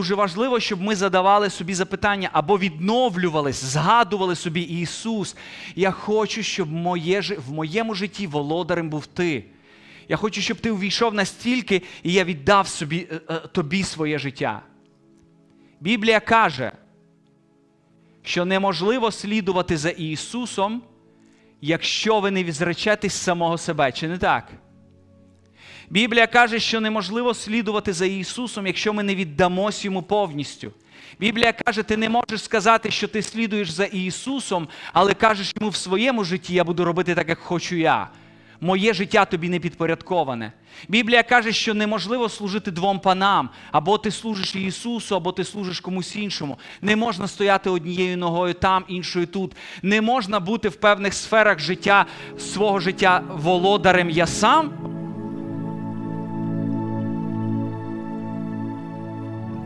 Дуже важливо, щоб ми задавали собі запитання або відновлювались, згадували собі Ісус. Я хочу, щоб моє, в моєму житті володарем був ти. Я хочу, щоб ти увійшов настільки, і я віддав собі, е, е, тобі своє життя. Біблія каже, що неможливо слідувати за Ісусом, якщо ви не відзречетесь самого себе. Чи не так? Біблія каже, що неможливо слідувати за Ісусом, якщо ми не віддамось йому повністю. Біблія каже, ти не можеш сказати, що ти слідуєш за Ісусом, але кажеш йому в своєму житті я буду робити так, як хочу я. Моє життя тобі не підпорядковане. Біблія каже, що неможливо служити двом панам. Або ти служиш Ісусу, або ти служиш комусь іншому. Не можна стояти однією ногою там, іншою тут. Не можна бути в певних сферах життя, свого життя володарем я сам,